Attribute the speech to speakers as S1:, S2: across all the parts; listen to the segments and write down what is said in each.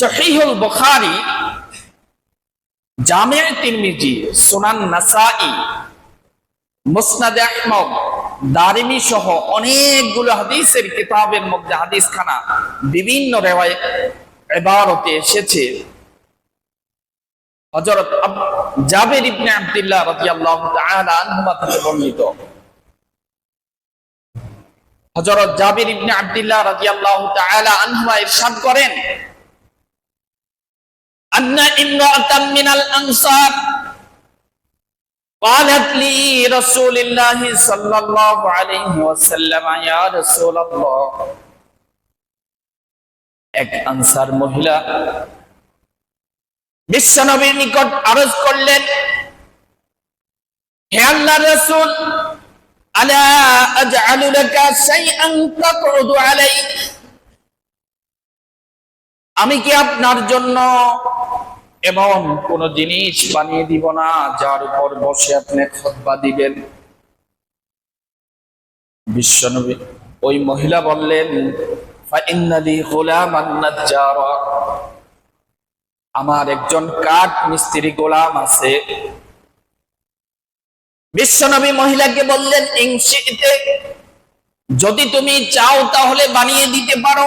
S1: সহিহুল বুখারী জামে তিরমিজি, সুনান নাসাই, মুসনাদ আহমদ, দারিমি সহ অনেকগুলো হাদিসের কিতাবের মধ্যে হাদিস খানা বিভিন্ন রেওয়ায় এবারতে এসেছে। হযরত আব- জাবের ইবনে আব্দুল্লাহ রাদিয়াল্লাহু তাআলা আনহুমা থেকে বর্ণিত। হযরত জাবির ইবনে আব্দুল্লাহ রাদিয়াল্লাহু তাআলা আনহুমা ইরশাদ করেন আন্না ইমরাতাম মিনাল আনসার قالت لي رسول الله صلى الله عليه وسلم يا رسول الله এক আনসার মহিলা বিশ্বনবীর নিকট আরজ করলেন হে আল্লাহ রাসূল আলা আজআলু লাকা শাইআন তাকউদু আলাই আমি কি আপনার জন্য এমন কোন জিনিস বানিয়ে দিব না, যার উপর বসে আপনি খতবা দিবেন? বিশ্বনবী ওই মহিলা বললেন আমার একজন কাঠ মিস্ত্রি গোলাম আছে। বিশ্বনবী মহিলাকে বললেন যদি তুমি চাও তাহলে বানিয়ে দিতে পারো।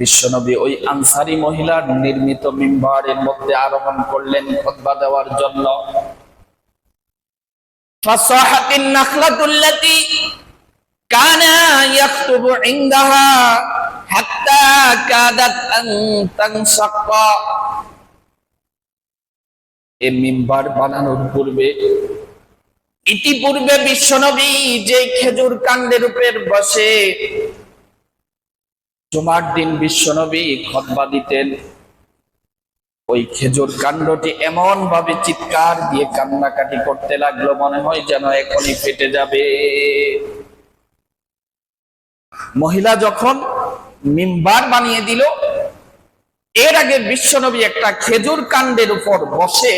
S1: বিশ্বনবী ওই আনসারি মহিলার নির্মিত মিম্বারের মধ্যে আরোহণ করলেন খতবা দেওয়ার জন্য। ইতিপূর্বে বিশ্বনবী যে খেজুর কাণ্ডের উপরে বসে জুমার দিন বিশ্বনবী খতবা দিতেন। ওই খেজুর কাণ্ডটি এমন ভাবে চিৎকার দিয়ে কান্নাকাটি করতে লাগল, মনে হয় যেন এখনই ফেটে যাবে। মহিলা যখন মিম্বার বানিয়ে দিল, এর আগে বিশ্বনবী একটা খেজুর কাণ্ডের উপর বসে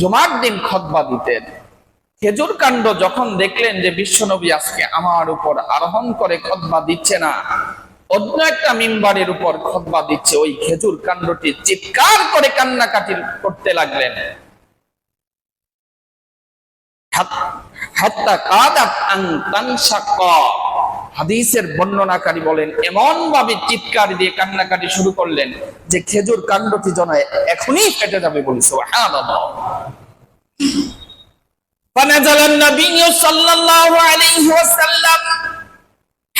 S1: জুমার দিন খতবা দিতেন। খেজুর কাণ্ড যখন দেখলেন যে বিশ্বনবী আজকে আমার উপর আরোহণ করে খতবা দিচ্ছে না অন্য একটা মিম্বারের উপর খতবা দিচ্ছে ওই খেজুর কাণ্ডটি চিৎকার করে কান্নাকাটি করতে লাগলেন হাত- হাত্তা কাদাত আন তানশাক্কা। হাদিসের বর্ণনাকারী বলেন এমন ভাবে চিৎকার দিয়ে কান্নাকাটি শুরু করলেন যে খেজুর কাণ্ডটি যেন এখনই ফেটে যাবে বলি সুবহানাল্লাহ فنزل النبي صلى الله عليه وسلم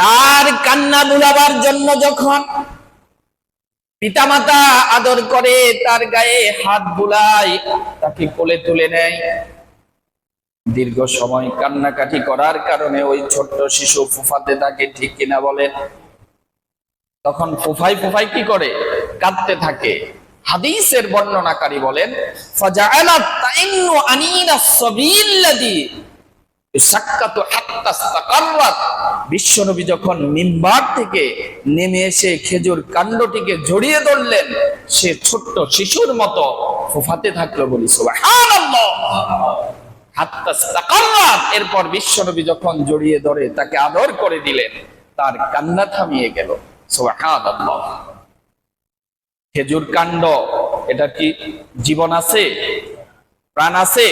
S1: তার কান্না বুলাবার জন্য যখন পিতামাতা আদর করে, তার গায়ে হাত বুলায় তাকে কোলে তুলে নেয়। দীর্ঘ সময় কান্নাকাটি করার কারণে ওই ছোট্ট শিশু ফুফাতে তাকে ঠিক কিনা বলেন তখন ফুফাই ফুফাই কি করে? কাঁদতে থাকে। হাদিসের বর্ণনাকারী বলেন ফাজাআলাত তাইন্নু আনিনা বিশ্বনবী যখন মিম্বার থেকে নেমে এসে খেজুর কাণ্ডটিকে জড়িয়ে ধরলেন, সে ছোট্ট শিশুর মতো ফুফাতে থাকল বলি এরপর বিশ্বনবী যখন জড়িয়ে ধরে তাকে আদর করে দিলেন, তার কান্না থামিয়ে গেল খেজুর কাণ্ড, এটা কি জীবন আছে? প্রাণ আছে?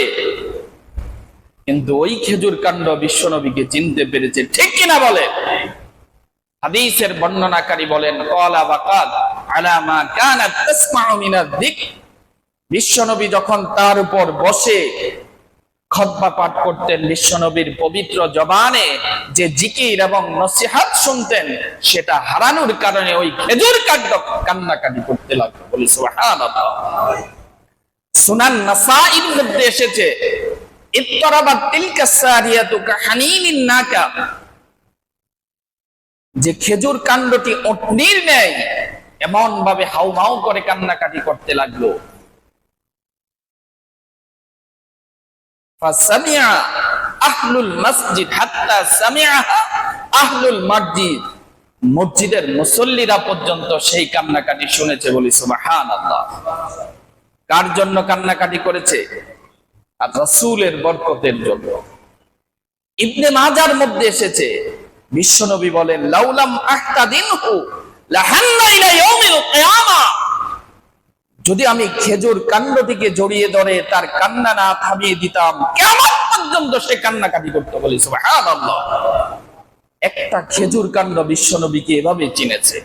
S1: কিন্তু ওই খেজুর কাণ্ড বিশ্বনবীকে চিনতে পেরেছে। ঠিক কিনা বলে? হাদিসের বর্ণনাকারী বলেন, কলা বাকাত আলা মা কানাত তাসমাউ মিনাদ যিকর। বিশ্বনবী যখন তার উপর বসে খতবা পাঠ করতেন, বিশ্বনবীর পবিত্র জবানে যে জিকির এবং নসিহাত শুনতেন, সেটা হারানোর কারণে ওই খেজুর কাণ্ড কান্নাকাটি করতে লাগল। বলি, সুবহানাল্লাহ। সুনান নাসাইর মধ্যে এসেছে। যে খেজুর কাণ্ডটি অগ্নির নেয় এমন ভাবে হাউমাউ করে কান্নাকাটি করতে লাগল। মসজিদের মুসল্লিরা পর্যন্ত সেই কান্নাকাটি শুনেছে বলি কার জন্য কান্নাকাটি করেছে? আর রাসূলের বরকতের জন্য। ইবনে মাজার মধ্যে এসেছে, বিশ্বনবী বলেন, লাউলাম ইয়াউমিল কিয়ামা। যদি আমি খেজুর কাণ্ডটিকে জড়িয়ে ধরে, তার কান্না না থামিয়ে দিতাম কেমন পর্যন্ত সে কান্নাকাটি করতে বলি, সুবহানাল্লাহ। একটা খেজুর কাণ্ড বিশ্বনবীকে এভাবে চিনেছে।